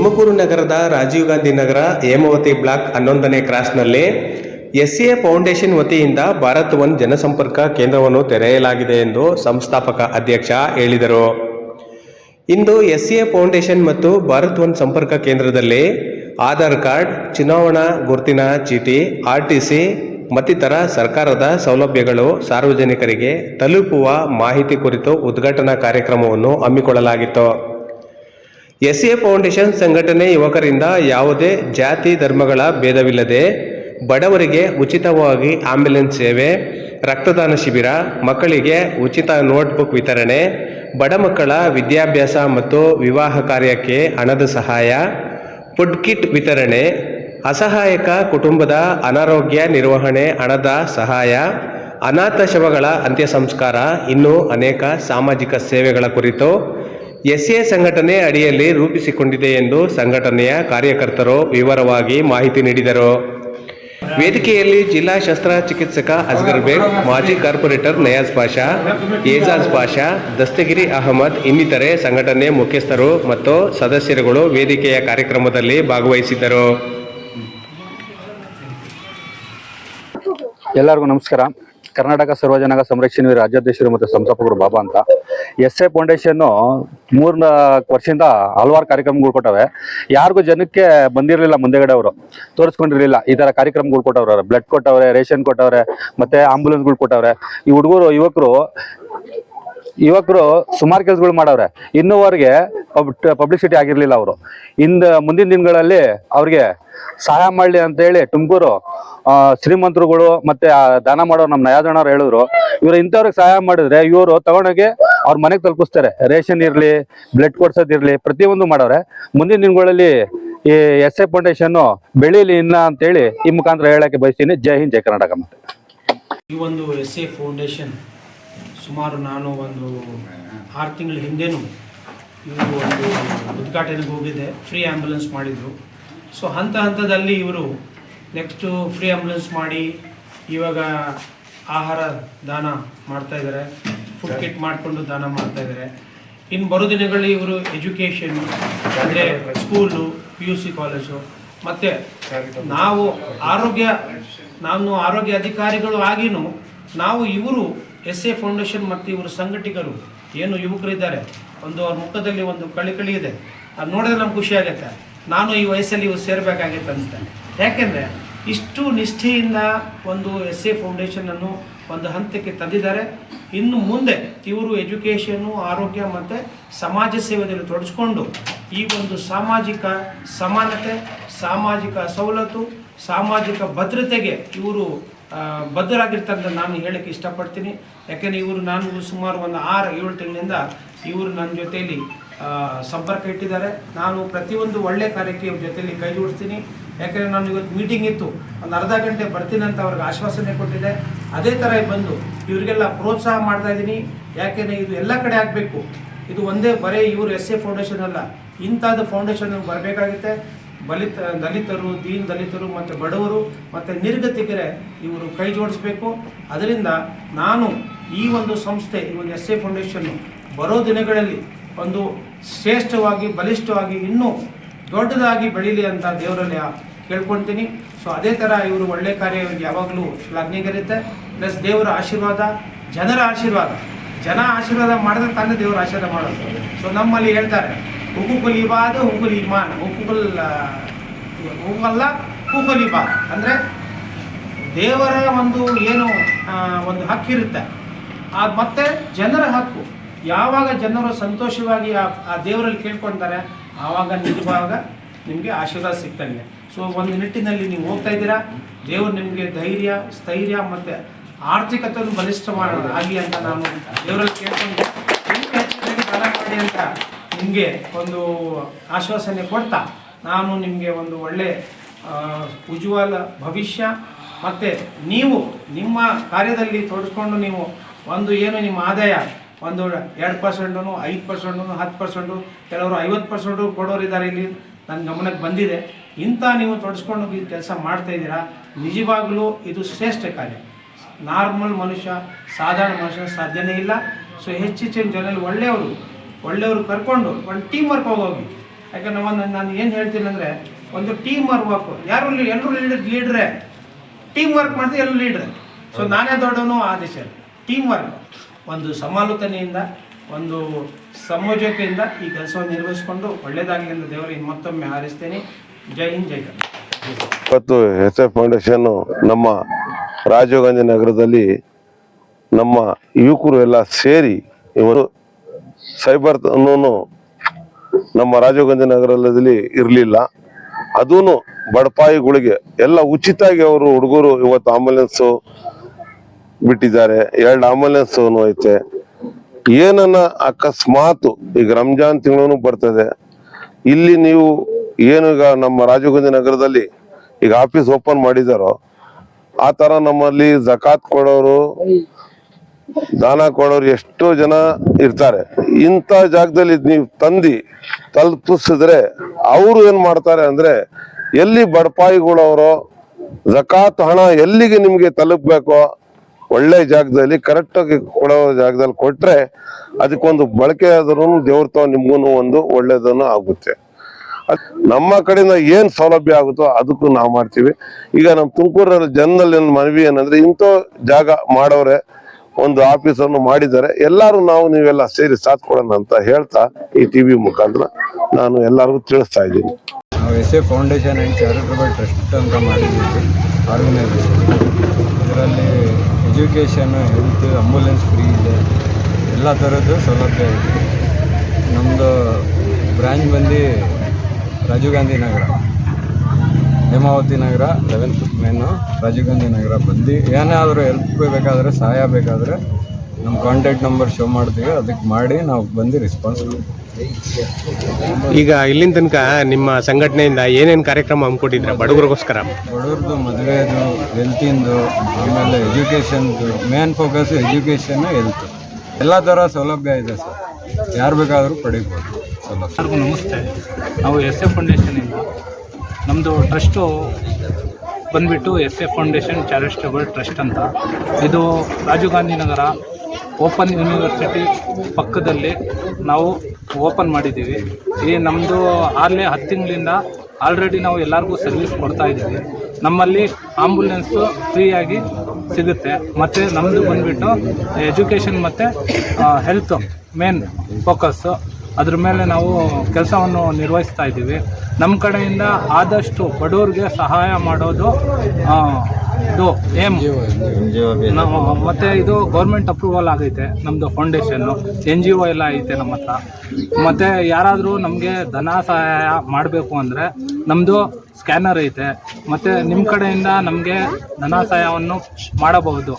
ತುಮಕೂರು ನಗರದ ರಾಜೀವ್ ಗಾಂಧಿ ನಗರ ಹೇಮಾವತಿ ಬ್ಲಾಕ್ ಹನ್ನೊಂದನೇ ಕ್ರಾಸ್ನಲ್ಲಿ ಎಸ್ ಎ ಫೌಂಡೇಶನ್ ವತಿಯಿಂದ ಭಾರತ್ ಒನ್ ಜನಸಂಪರ್ಕ ಕೇಂದ್ರವನ್ನು ತೆರೆಯಲಾಗಿದೆ ಎಂದು ಸಂಸ್ಥಾಪಕ ಅಧ್ಯಕ್ಷ ಹೇಳಿದರು. ಇಂದು ಎಸ್ ಎ ಫೌಂಡೇಶನ್ ಮತ್ತು ಭಾರತ್ ಒನ್ ಸಂಪರ್ಕ ಕೇಂದ್ರದಲ್ಲಿ ಆಧಾರ್ ಕಾರ್ಡ್, ಚುನಾವಣಾ ಗುರುತಿನ ಚೀಟಿ ಆರ್ಟಿಸಿ ಮತ್ತಿತರ ಸರ್ಕಾರದ ಸೌಲಭ್ಯಗಳು ಸಾರ್ವಜನಿಕರಿಗೆ ತಲುಪುವ ಮಾಹಿತಿ ಕುರಿತು ಉದ್ಘಾಟನಾ ಕಾರ್ಯಕ್ರಮವನ್ನು ಹಮ್ಮಿಕೊಳ್ಳಲಾಗಿತ್ತು. ಎಸ್ಎ ಫೌಂಡೇಶನ್ ಸಂಘಟನೆ ಯುವಕರಿಂದ ಯಾವುದೇ ಜಾತಿ ಧರ್ಮಗಳ ಭೇದವಿಲ್ಲದೆ ಬಡವರಿಗೆ ಉಚಿತವಾಗಿ ಆಂಬ್ಯುಲೆನ್ಸ್ ಸೇವೆ, ರಕ್ತದಾನ ಶಿಬಿರ, ಮಕ್ಕಳಿಗೆ ಉಚಿತ ನೋಟ್ಬುಕ್ ವಿತರಣೆ, ಬಡ ಮಕ್ಕಳ ವಿದ್ಯಾಭ್ಯಾಸ ಮತ್ತು ವಿವಾಹ ಕಾರ್ಯಕ್ಕೆ ಹಣದ ಸಹಾಯ ಫುಡ್ ಕಿಟ್ ವಿತರಣೆ, ಅಸಹಾಯಕ ಕುಟುಂಬದ ಅನಾರೋಗ್ಯ ನಿರ್ವಹಣೆ, ಹಣದ ಸಹಾಯ, ಅನಾಥ ಶವಗಳ ಅಂತ್ಯ ಸಂಸ್ಕಾರ ಇನ್ನೂ ಅನೇಕ ಸಾಮಾಜಿಕ ಸೇವೆಗಳ ಕುರಿತು ಎಸ್ಎ ಸಂಘಟನೆ ಅಡಿಯಲ್ಲಿ ರೂಪಿಸಿಕೊಂಡಿದೆ ಎಂದು ಸಂಘಟನೆಯ ಕಾರ್ಯಕರ್ತರು ವಿವರವಾಗಿ ಮಾಹಿತಿ ನೀಡಿದರು. ವೇದಿಕೆಯಲ್ಲಿ ಜಿಲ್ಲಾ ಶಸ್ತ್ರಚಿಕಿತ್ಸಕ ಅಸ್ಗರ್ ಬೇಗ್, ಮಾಜಿ ಕಾರ್ಪೊರೇಟರ್ ನಯಾಜ್ ಪಾಷಾ, ಏಜಾಜ್ ಪಾಷಾ, ದಸ್ತಗಿರಿ ಅಹಮದ್ ಇನ್ನಿತರೆ ಸಂಘಟನೆ ಮುಖ್ಯಸ್ಥರು ಮತ್ತು ಸದಸ್ಯರುಗಳು ವೇದಿಕೆಯ ಕಾರ್ಯಕ್ರಮದಲ್ಲಿ ಭಾಗವಹಿಸಿದ್ದರು. ಎಲ್ಲರಿಗೂ ನಮಸ್ಕಾರ. ಕರ್ನಾಟಕ ಸರ್ವಜನಾಂಗ ಸಂರಕ್ಷಣೆ ರಾಜ್ಯಾಧ್ಯಕ್ಷರು ಮತ್ತು ಸಂಸ್ಥಾಪಕರು ಬಾಬಾ ಅಂತ. ಎಸ್ ಎ ಫೌಂಡೇಶನ್ ಮೂರ್ನಾಲ್ಕು ವರ್ಷದಿಂದ ಹಲವಾರು ಕಾರ್ಯಕ್ರಮಗಳು ಕೊಟ್ಟವೆ. ಯಾರಿಗೂ ಜನಕ್ಕೆ ಬಂದಿರಲಿಲ್ಲ ಮುಂದೆಗಡೆ ಅವರು ತೋರಿಸ್ಕೊಂಡಿರ್ಲಿಲ್ಲ. ಈ ತರ ಕಾರ್ಯಕ್ರಮಗಳು ಕೊಟ್ಟವ್ರೆ ಬ್ಲಡ್ ಕೊಟ್ಟವ್ರೆ, ರೇಷನ್ ಕೊಟ್ಟವ್ರೆ, ಮತ್ತೆ ಆಂಬುಲೆನ್ಸ್ಗಳು ಕೊಟ್ಟವ್ರೆ. ಈ ಹುಡುಗರು, ಯುವಕರು ಯುವಕರು ಸುಮಾರು ಕೆಲಸಗಳು ಮಾಡವ್ರೆ. ಇನ್ನೂವರೆಗೆ ಪಬ್ಲಿಸಿಟಿ ಆಗಿರ್ಲಿಲ್ಲ ಅವರು. ಇಂದ ಮುಂದಿನ ದಿನಗಳಲ್ಲಿ ಅವ್ರಿಗೆ ಸಹಾಯ ಮಾಡಲಿ ಅಂತ ಹೇಳಿ ತುಮಕೂರು ಶ್ರೀಮಂತರುಗಳು ಮತ್ತೆ ದಾನ ಮಾಡೋ ನಮ್ಮ ನಯಾದಣ್ಣವ್ರು ಹೇಳಿದ್ರು. ಇವರು ಇಂಥವ್ರಿಗೆ ಸಹಾಯ ಮಾಡಿದ್ರೆ ಇವರು ತಗೊಂಡೋಗಿ ಅವ್ರ ಮನೆಗೆ ತಲುಪಿಸ್ತಾರೆ. ರೇಷನ್ ಇರ್ಲಿ, ಬ್ಲಡ್ ಕೊಡ್ಸೋದಿರ್ಲಿ ಪ್ರತಿಯೊಂದು ಮಾಡವ್ರೆ. ಮುಂದಿನ ದಿನಗಳಲ್ಲಿ ಈ ಎಸ್ ಎ ಫೌಂಡೇಶನ್ ಬೆಳೀಲಿ ಇನ್ನ ಅಂತೇಳಿ ಈ ಮುಖಾಂತರ ಹೇಳಕ್ಕೆ ಬಯಸ್ತೀನಿ. ಜೈ ಹಿಂದ್, ಜೈ ಕರ್ನಾಟಕ ಮತ್ತೆ. ಈ ಒಂದು ಎಸ್ ಎ ಫೌಂಡೇಶನ್ ಸುಮಾರು ನಾನು ಒಂದು ಆರು ತಿಂಗಳ ಹಿಂದೆನೂ ಇವರು ಒಂದು ಉದ್ಘಾಟನೆಗೆ ಹೋಗಿದ್ದೆ. ಫ್ರೀ ಆ್ಯಂಬುಲೆನ್ಸ್ ಮಾಡಿದರು. ಸೊ ಹಂತ ಹಂತದಲ್ಲಿ ಇವರು ನೆಕ್ಸ್ಟು ಫ್ರೀ ಆ್ಯಂಬುಲೆನ್ಸ್ ಮಾಡಿ ಇವಾಗ ಆಹಾರ ದಾನ ಮಾಡ್ತಾಯಿದ್ದಾರೆ ಫುಡ್ ಕಿಟ್ ಮಾಡಿಕೊಂಡು ದಾನ ಮಾಡ್ತಾಯಿದ್ದಾರೆ ಇನ್ನು ಬರೋ ದಿನಗಳಲ್ಲಿ ಇವರು ಎಜುಕೇಷನ್ ಅಂದರೆ school P U C college ಮತ್ತು ನಾವು ಆರೋಗ್ಯ ನಾನು ಆರೋಗ್ಯ ಅಧಿಕಾರಿಗಳು ಆಗಿನೂ ನಾವು ಇವರು ಎಸ್ ಎ ಫೌಂಡೇಶನ್ ಮತ್ತು ಇವರು ಸಂಘಟಕರು ಏನು ಯುವಕರಿದ್ದಾರೆ, ಒಂದು ಅವ್ರ ಮುಖದಲ್ಲಿ ಒಂದು ಕಳಿ ಕಳಿ ಇದೆ. ಅದು ನೋಡಿದ್ರೆ ನಮ್ಗೆ ಖುಷಿ ಆಗುತ್ತೆ. ನಾನು ಈ ವಯಸ್ಸಲ್ಲಿ ಇವು ಸೇರಬೇಕಾಗಿತ್ತು ಅನಿಸುತ್ತೆ. ಯಾಕೆಂದರೆ ಇಷ್ಟು ನಿಷ್ಠೆಯಿಂದ ಒಂದು ಎಸ್ ಎ ಫೌಂಡೇಶನನ್ನು ಒಂದು ಹಂತಕ್ಕೆ ತಂದಿದ್ದಾರೆ. ಇನ್ನು ಮುಂದೆ ಇವರು ಎಜುಕೇಷನ್ನು ಆರೋಗ್ಯ ಮತ್ತು ಸಮಾಜ ಸೇವೆಯಲ್ಲಿ ತೊಡಗಿಸ್ಕೊಂಡು ಈ ಒಂದು ಸಾಮಾಜಿಕ ಸಮಾನತೆ, ಸಾಮಾಜಿಕ ಸವಲತ್ತು, ಸಾಮಾಜಿಕ ಭದ್ರತೆಗೆ ಇವರು ಬದ್ಧರಾಗಿರ್ತಾರೆ ಅಂತ ನಾನು ಹೇಳಕ್ಕೆ ಇಷ್ಟಪಡ್ತೀನಿ. ಯಾಕೆಂದರೆ ಇವರು ನಾನು ಸುಮಾರು ಒಂದು ಆರು, ಏಳು ತಿಂಗಳಿಂದ ಇವರು ನನ್ನ ಜೊತೆಯಲ್ಲಿ ಸಂಪರ್ಕ ಇಟ್ಟಿದ್ದಾರೆ. ನಾನು ಪ್ರತಿಯೊಂದು ಒಳ್ಳೆ ಕಾರ್ಯಕ್ಕೆ ಇವ್ರ ಜೊತೆಯಲ್ಲಿ ಕೈ ಜೋಡಿಸ್ತೀನಿ. ಯಾಕೆಂದರೆ ನಾನು ಇವತ್ತು ಮೀಟಿಂಗ್ ಇತ್ತು. ಒಂದು ಅರ್ಧ ಗಂಟೆ ಬರ್ತೀನಿ ಅಂತ ಅವ್ರಿಗೆ ಆಶ್ವಾಸನೆ ಕೊಟ್ಟಿದ್ದೆ. ಅದೇ ಥರ ಬಂದು ಇವರಿಗೆಲ್ಲ ಪ್ರೋತ್ಸಾಹ ಮಾಡ್ತಾ ಇದ್ದೀನಿ. ಯಾಕೆಂದರೆ ಇದು ಎಲ್ಲ ಕಡೆ ಆಗಬೇಕು. ಇದು ಒಂದೇ ಬರೀ ಇವರು ಎಸ್ ಎ ಫೌಂಡೇಶನ್ ಅಲ್ಲ. ಇಂಥದ್ದು ಫೌಂಡೇಶನ್ ಬರಬೇಕಾಗುತ್ತೆ. ಬಲಿತ, ದಲಿತರು, ದೀನ್ ದಲಿತರು ಮತ್ತು ಬಡವರು ಮತ್ತು ನಿರ್ಗತಿಕರೆ ಇವರು ಕೈ ಜೋಡಿಸ್ಬೇಕು. ಅದರಿಂದ ನಾನು ಈ ಒಂದು ಸಂಸ್ಥೆ, ಈ ಒಂದು ಎಸ್ ಎ ಫೌಂಡೇಶನ್ನು ಬರೋ ದಿನಗಳಲ್ಲಿ ಒಂದು ಶ್ರೇಷ್ಠವಾಗಿ, ಬಲಿಷ್ಠವಾಗಿ ಇನ್ನೂ ದೊಡ್ಡದಾಗಿ ಬೆಳೀಲಿ ಅಂತ ದೇವರಲ್ಲಿ ಕೇಳ್ಕೊಳ್ತೀನಿ. ಸೊ ಅದೇ ಥರ ಇವರು ಒಳ್ಳೆ ಕಾರ್ಯ ಇವ್ರಿಗೆ ಯಾವಾಗಲೂ ಶ್ಲಾಘನೀಯರಿರುತ್ತೆ. ಪ್ಲಸ್ ದೇವರ ಆಶೀರ್ವಾದ, ಜನರ ಆಶೀರ್ವಾದ. ಜನ ಆಶೀರ್ವಾದ ಮಾಡಿದ್ರೆ ತಾನೇ ದೇವರ ಆಶೀರ್ವಾದ ಮಾಡೋದು. ಸೊ ನಮ್ಮಲ್ಲಿ ಹೇಳ್ತಾರೆ ಹುಕುಕುಲ್ ಇಬಾದ್ ಹುಕುಲ್ ಇಮಾನ್ ಹುಕುಕುಲ್ ಹುಕಲ್ಲ ಹುಕುಲ್ ಇಬಾದ್ ಅಂದರೆ ದೇವರ ಒಂದು ಏನು ಒಂದು ಹಕ್ಕಿರುತ್ತೆ ಆ ಮತ್ತೆ ಜನರ ಹಕ್ಕು. ಯಾವಾಗ ಜನರು ಸಂತೋಷವಾಗಿ ಆ ದೇವರಲ್ಲಿ ಕೇಳ್ಕೊಳ್ತಾರೆ ಆವಾಗ ನಿಜವಾಗ ನಿಮಗೆ ಆಶೀರ್ವಾದ ಸಿಗ್ತಂಗೆ. ಸೊ ಒಂದು ನಿಟ್ಟಿನಲ್ಲಿ ನೀವು ಹೋಗ್ತಾ ಇದ್ದೀರಾ, ದೇವರು ನಿಮಗೆ ಧೈರ್ಯ, ಸ್ಥೈರ್ಯ ಮತ್ತು ಆರ್ಥಿಕತೆಯನ್ನು ಬಲಿಷ್ಠ ಮಾಡೋಣ ಆಗಲಿ ಅಂತ ನಾನು ದೇವರಲ್ಲಿ ಕೇಳ್ಕೊಂಡು ಹೆಚ್ಚು ಅಂತ ನಿಮಗೆ ಒಂದು ಆಶ್ವಾಸನೆ ಕೊಡ್ತಾ ನಾನು ನಿಮಗೆ ಒಂದು ಒಳ್ಳೆ ಉಜ್ವಲ ಭವಿಷ್ಯ ಮತ್ತು ನೀವು ನಿಮ್ಮ ಕಾರ್ಯದಲ್ಲಿ ತೊಡಸ್ಕೊಂಡು ನೀವು ಒಂದು ಏನು ನಿಮ್ಮ ಆದಾಯ ಒಂದು ಎರಡು ಪರ್ಸೆಂಟು ಐದು ಪರ್ಸೆಂಟು ಹತ್ತು ಪರ್ಸೆಂಟು ಕೆಲವರು ಐವತ್ತು ಪರ್ಸೆಂಟು ಕೊಡೋರಿದ್ದಾರೆ ಇಲ್ಲಿ ನನ್ನ ಗಮನಕ್ಕೆ ಬಂದಿದೆ. ಇಂಥ ನೀವು ತೊಡಸ್ಕೊಂಡು ಕೆಲಸ ಮಾಡ್ತಾ ಇದ್ದೀರಾ, ನಿಜವಾಗಲೂ ಇದು ಶ್ರೇಷ್ಠ ಕಾರ್ಯ. ನಾರ್ಮಲ್ ಮನುಷ್ಯ, ಸಾಧಾರಣ ಮನುಷ್ಯ ಸಾಧ್ಯನೇ ಇಲ್ಲ. ಸೊ, ಹೆಚ್ಚೆಚ್ಚಿನ ಜನರಲ್ಲಿ ಒಳ್ಳೆಯವರು. ಒಳ್ಳೆಯವರು ಕರ್ಕೊಂಡು ಒಂದು ಟೀಮ್ ವರ್ಕ್ ಹೋಗಿ ಯಾಕಂದ್ರೆ ಒಂದು ನಾನು ಏನು ಹೇಳ್ತೀನಿ ಅಂದರೆ ಒಂದು ಟೀಮ್ ವರ್ಕ್ ಯಾರು ಎಲ್ಲರೂ ಲೀಡರ್ ಲೀಡ್ರೆ ಟೀಮ್ ವರ್ಕ್ ಮಾಡಿದ್ರೆ ಎಲ್ಲರೂ ಲೀಡ್ರೆ ಸೊ ನಾನೇ ದೊಡ್ಡವನು ಆದೇಶ ದಿಶ. ಟೀಮ್ ವರ್ಕ್ ಒಂದು ಸಮಾಲೋಚನೆಯಿಂದ ಒಂದು ಸಮಜತೆಯಿಂದ ಈ ಕೆಲಸವನ್ನು ನಿರ್ವಹಿಸಿಕೊಂಡು ಒಳ್ಳೆಯದಾಗಲಿ ಎಂದು ದೇವರಿಗೆ ಮತ್ತೊಮ್ಮೆ ಹಾರೈಸ್ತೇನೆ. ಜೈ ಹಿಂದ್ ಜೈ ಇವತ್ತು ಎಸ್ ಎಫ್ ಫೌಂಡೇಶನ್ನು ನಮ್ಮ ರಾಜೀವ್ ಗಾಂಧಿ ನಗರದಲ್ಲಿ ನಮ್ಮ ಯುವಕರು ಎಲ್ಲ ಸೇರಿ ಇವರು ಸೈಬರ್ ಅನ್ನೋನು ನಮ್ಮ ರಾಜೀವ್ ನಗರದಲ್ಲಿ ಇರಲಿಲ್ಲ. ಅದೂ ಬಡಪಾಯಿಗಳಿಗೆ ಎಲ್ಲ ಉಚಿತಾಗಿ ಅವರು ಹುಡುಗರು ಇವತ್ತು ಆಂಬುಲೆನ್ಸು ಬಿಟ್ಟಿದ್ದಾರೆ. ಎರಡು ಆಂಬುಲೆನ್ಸ್ ಐತೆ. ಏನನ್ನ ಅಕಸ್ಮಾತ್ ಈಗ ರಂಜಾನ್ ತಿಂಗಳು ಬರ್ತದೆ. ಇಲ್ಲಿ ನೀವು ಏನು ನಮ್ಮ ರಾಜೀವ್ ನಗರದಲ್ಲಿ ಈಗ ಆಫೀಸ್ ಓಪನ್ ಮಾಡಿದಾರೋ, ಆ ತರ ನಮ್ಮಲ್ಲಿ ಜಕಾತ್ ಕೊಡೋರು ದಾನ ಕೊಡೋರು ಎಷ್ಟೋ ಜನ ಇರ್ತಾರೆ. ಇಂಥ ಜಾಗದಲ್ಲಿ ನೀವು ತಂದಿ ತಲುಪಿಸಿದ್ರೆ ಅವರು ಏನು ಮಾಡ್ತಾರೆ ಅಂದ್ರೆ ಎಲ್ಲಿ ಬಡಪಾಯಿಗಳವರೋ ಜಕಾತ್ ಹಣ ಎಲ್ಲಿಗೆ ನಿಮಗೆ ತಲುಪಬೇಕೋ ಒಳ್ಳೆ ಜಾಗದಲ್ಲಿ ಕರೆಕ್ಟಾಗಿ ಕೊಡೋ ಜಾಗದಲ್ಲಿ ಕೊಟ್ರೆ ಅದಕ್ಕೊಂದು ಬಳಕೆ ಆದ್ರೂ ದೇವ್ರ ತಾವ ನಿಮ್ಗೂ ಒಂದು ಒಳ್ಳೇದನ್ನು ಆಗುತ್ತೆ. ನಮ್ಮ ಕಡೆಯಿಂದ ಏನು ಸೌಲಭ್ಯ ಆಗುತ್ತೋ ಅದಕ್ಕೂ ನಾವು ಮಾಡ್ತೀವಿ. ಈಗ ನಮ್ಮ ತುಮಕೂರಲ್ಲಿ ಜನದಲ್ಲಿ ಮನವಿ ಏನಂದ್ರೆ ಇಂಥ ಜಾಗ ಮಾಡೋರೆ ಒಂದು ಆಫೀಸನ್ನು ಮಾಡಿದ್ದಾರೆ ಎಲ್ಲರೂ ನಾವು ನೀವೆಲ್ಲ ಸೇರಿ ಸಾಥ್ ಕೊಡೋಣ ಅಂತ ಹೇಳ್ತಾ ಈ ಟಿವಿ ಮುಖಾಂತರ ನಾನು ಎಲ್ಲರಿಗೂ ತಿಳಿಸ್ತಾ ಇದ್ದೀನಿ. ನಾವು S A foundation and charitable trust ಅಂತ ಮಾಡಿದ್ದೀವಿ ಆರ್ಗನೈಸೇಷನ್ ಇದರಲ್ಲಿ ಎಜುಕೇಷನ್, ಹೆಲ್ತ್ ಆಂಬುಲೆನ್ಸ್ ಫ್ರೀ ಇದೆ, ಎಲ್ಲ ಥರದ್ದು ಸೌಲಭ್ಯ ಇದೆ. ನಮ್ಮದು ಬ್ರ್ಯಾಂಚ್ ಬಂದು ರಾಜೀವ್ ಗಾಂಧಿ ನಗರ. ಹೇಮಾವತಿ ನಗರ ಲೆವೆಂತ್ ಮೇನು ರಾಜೀವ್ ಗಾಂಧಿ ನಗರ ಬಂದು ಏನಾದರೂ ಹೆಲ್ಪ್ ಬೇಕಾದರೆ ಸಹಾಯ ಬೇಕಾದರೆ ನಮ್ಮ ಕಾಂಟ್ಯಾಕ್ಟ್ ನಂಬರ್ ಶೋ ಮಾಡ್ತೀವಿ. ಅದಕ್ಕೆ ಮಾಡಿ ನಾವು ಬಂದು ರೆಸ್ಪಾನ್ಸ್ ಈಗ ಇಲ್ಲಿನ ತನಕ ನಿಮ್ಮ ಸಂಘಟನೆಯಿಂದ ಏನೇನು ಕಾರ್ಯಕ್ರಮ ಹಮ್ಮಿಕೊಟ್ಟಿದ್ರೆ ಬಡವರಿಗೋಸ್ಕರ? ಬಡವ್ರದ್ದು ಮದುವೆದು ಹೆಲ್ತಿಂದು ಆಮೇಲೆ ಎಜುಕೇಷನ್ದು ಮೇನ್ ಫೋಕಸ್ ಎಜುಕೇಷನ್ ಹೆಲ್ತ್ ಎಲ್ಲ ಥರ ಸೌಲಭ್ಯ ಇದೆ ಸರ್. ಯಾರು ಬೇಕಾದರೂ ಪಡೀಬೋದು. ಸೌಲಭ್ಯ. ಎಲ್ಲರಿಗೂ ನಮಸ್ತೆ. ನಾವು ಎಸ್ ಎ ಫೌಂಡೇಶನಿಂದ ನಮ್ಮದು ಟ್ರಸ್ಟು ಬಂದುಬಿಟ್ಟು S A foundation charitable trust ಅಂತ. ಇದು ರಾಜೀವ್ ಗಾಂಧಿ ನಗರ ಓಪನ್ ಯೂನಿವರ್ಸಿಟಿ ಪಕ್ಕದಲ್ಲಿ ನಾವು ಓಪನ್ ಮಾಡಿದ್ದೀವಿ. ಈ ನಮ್ಮದು ಆರನೇ ಹತ್ತು ತಿಂಗಳಿಂದ ಆಲ್ರೆಡಿ ನಾವು ಎಲ್ಲರಿಗೂ ಸರ್ವಿಸ್ ಕೊಡ್ತಾ ಇದ್ದೀವಿ. ನಮ್ಮಲ್ಲಿ ಆಂಬುಲೆನ್ಸು ಫ್ರೀಯಾಗಿ ಸಿಗುತ್ತೆ. ಮತ್ತು ನಮ್ಮದು ಬಂದುಬಿಟ್ಟು ಎಜುಕೇಷನ್ ಮತ್ತು ಹೆಲ್ತ್ ಮೇನ್ ಫೋಕಸ್ಸು. ಅದ್ರ ಮೇಲೆ ನಾವು ಕೆಲಸವನ್ನು ನಿರ್ವಹಿಸ್ತಾ ಇದ್ದೀವಿ. ನಮ್ಮ ಕಡೆಯಿಂದ ಆದಷ್ಟು ಬಡವ್ರಿಗೆ ಸಹಾಯ ಮಾಡೋದು ಇದು ಏಮ್ ಮತ್ತೆ ಇದು ಗೌರ್ಮೆಂಟ್ ಅಪ್ರೂವಲ್ ಆಗೈತೆ ನಮ್ಮದು ಫೌಂಡೇಶನ್ನು ಎನ್ ಜಿ ಒ ಎಲ್ಲ ಐತೆ ನಮ್ಮ ಹತ್ರ. ಮತ್ತು ಯಾರಾದರೂ ನಮಗೆ ಧನ ಸಹಾಯ ಮಾಡಬೇಕು ಅಂದರೆ ನಮ್ಮದು ಸ್ಕ್ಯಾನರ್ ಐತೆ. ಮತ್ತು ನಿಮ್ಮ ಕಡೆಯಿಂದ ನಮಗೆ ಧನ ಸಹಾಯವನ್ನು ಮಾಡಬಹುದು.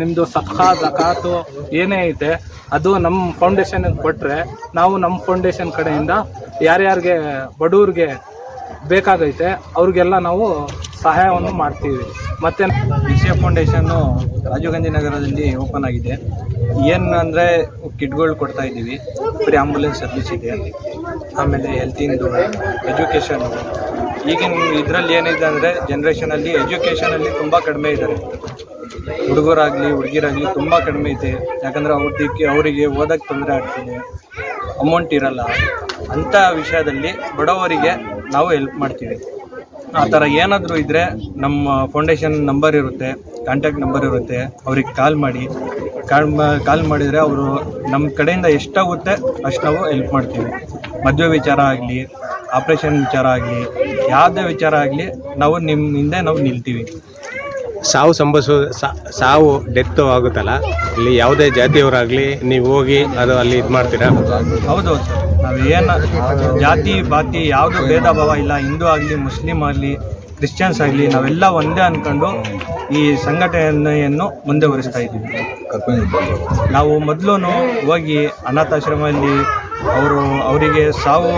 ನಿಮ್ಮದು ಸಖಾ ಜಕಾತು ಏನೇ ಐತೆ ಅದು ನಮ್ಮ ಫೌಂಡೇಶನ್ಗೆ ಕೊಟ್ಟರೆ ನಾವು ನಮ್ಮ ಫೌಂಡೇಶನ್ ಕಡೆಯಿಂದ ಯಾರ್ಯಾರಿಗೆ ಬಡವ್ರಿಗೆ ಬೇಕಾಗೈತೆ ಅವ್ರಿಗೆಲ್ಲ ನಾವು ಸಹಾಯವನ್ನು ಮಾಡ್ತೀವಿ. ಮತ್ತು ವಿಷಯ ಫೌಂಡೇಶನ್ನು ರಾಜೀವ್ ಗಾಂಧಿ ನಗರದಲ್ಲಿ ಓಪನ್ ಆಗಿದೆ. ಏನು ಅಂದರೆ ಕಿಟ್ಗಳು ಕೊಡ್ತಾ ಇದ್ದೀವಿ. ಫ್ರೀ ಆಂಬುಲೆನ್ಸ್ ಸರ್ವಿಸ್ ಇದೆ. ಆಮೇಲೆ ಹೆಲ್ತಿಂದು ಎಜುಕೇಷನ್. ಈಗಿನ ಇದರಲ್ಲಿ ಏನಿದೆ ಅಂದರೆ ಜನ್ರೇಷನಲ್ಲಿ ಎಜುಕೇಷನಲ್ಲಿ ತುಂಬ ಕಡಿಮೆ ಇದ್ದಾರೆ ಹುಡುಗರಾಗಲಿ, ಹುಡುಗಿರಾಗಲಿ ತುಂಬ ಕಡಿಮೆ ಇದೆ. ಯಾಕಂದರೆ ಅವ್ರದಕ್ಕೆ ಅವರಿಗೆ ಓದೋಕ್ಕೆ ತೊಂದರೆ ಆಗ್ತಿದೆ. ಅಮೌಂಟ್ ಇರಲ್ಲ. ಅಂಥ ವಿಷಯದಲ್ಲಿ ಬಡವರಿಗೆ ನಾವು ಹೆಲ್ಪ್ ಮಾಡ್ತೀವಿ. ಆ ಥರ ಏನಾದರೂ ಇದ್ದರೆ ನಮ್ಮ ಫೌಂಡೇಶನ್ ನಂಬರ್ ಇರುತ್ತೆ ಕಾಂಟ್ಯಾಕ್ಟ್ ನಂಬರ್ ಇರುತ್ತೆ ಅವ್ರಿಗೆ ಕಾಲ್ ಮಾಡಿ. ಕಾಲ್ ಕಾಲ್ ಮಾಡಿದರೆ ಅವರು ನಮ್ಮ ಕಡೆಯಿಂದ ಎಷ್ಟಾಗುತ್ತೆ ಅಷ್ಟು ನಾವು ಹೆಲ್ಪ್ ಮಾಡ್ತೀವಿ. ಮದುವೆ ವಿಚಾರ ಆಗಲಿ ಆಪ್ರೇಷನ್ ವಿಚಾರ ಆಗಲಿ ಯಾವುದೇ ವಿಚಾರ ಆಗಲಿ ನಾವು ನಿಮ್ಮ ಹಿಂದೆ ನಾವು ನಿಲ್ತೀವಿ. ಸಾವು ಸಂಭವಿಸೋ ಸಾವು ಡೆತ್ ಆಗುತ್ತಲ್ಲ ಇಲ್ಲಿ ಯಾವುದೇ ಜಾತಿಯವರಾಗಲಿ ನೀವು ಹೋಗಿ ಅದು ಅಲ್ಲಿ ಇದು ಮಾಡ್ತೀರಾ ಹೌದು ಸರ್. ನಾವು ಏನು ಜಾತಿ, ಭಾತಿ, ಯಾವುದು ಭೇದ ಭಾವ ಇಲ್ಲ, ಹಿಂದೂ ಆಗಲಿ, ಮುಸ್ಲಿಂ ಆಗಲಿ, ಕ್ರಿಶ್ಚಿಯನ್ಸ್ ಆಗಲಿ, ನಾವೆಲ್ಲ ಒಂದೇ ಅಂದ್ಕೊಂಡು ಈ ಸಂಘಟನೆಯನ್ನು ಮುಂದುವರಿಸ್ತಾ ಇದ್ದೀವಿ. ನಾವು ಮೊದಲು ಹೋಗಿ ಅನಾಥಾಶ್ರಮದಲ್ಲಿ ಅವರು, ಅವರಿಗೆ ಸಾವು,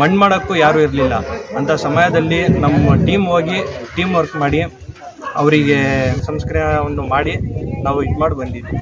ಮಣ್ಣು ಮಾಡೋಕ್ಕೂ ಯಾರೂ ಇರಲಿಲ್ಲ. ಅಂಥ ಸಮಯದಲ್ಲಿ ನಮ್ಮ ಟೀಮ್ ಹೋಗಿ ಟೀಮ್ ವರ್ಕ್ ಮಾಡಿ, ಅವರಿಗೆ ಸಂಸ್ಕಾರವನ್ನು ಮಾಡಿ ನಾವು ಇದು ಮಾಡಿ ಬಂದಿದ್ವಿ.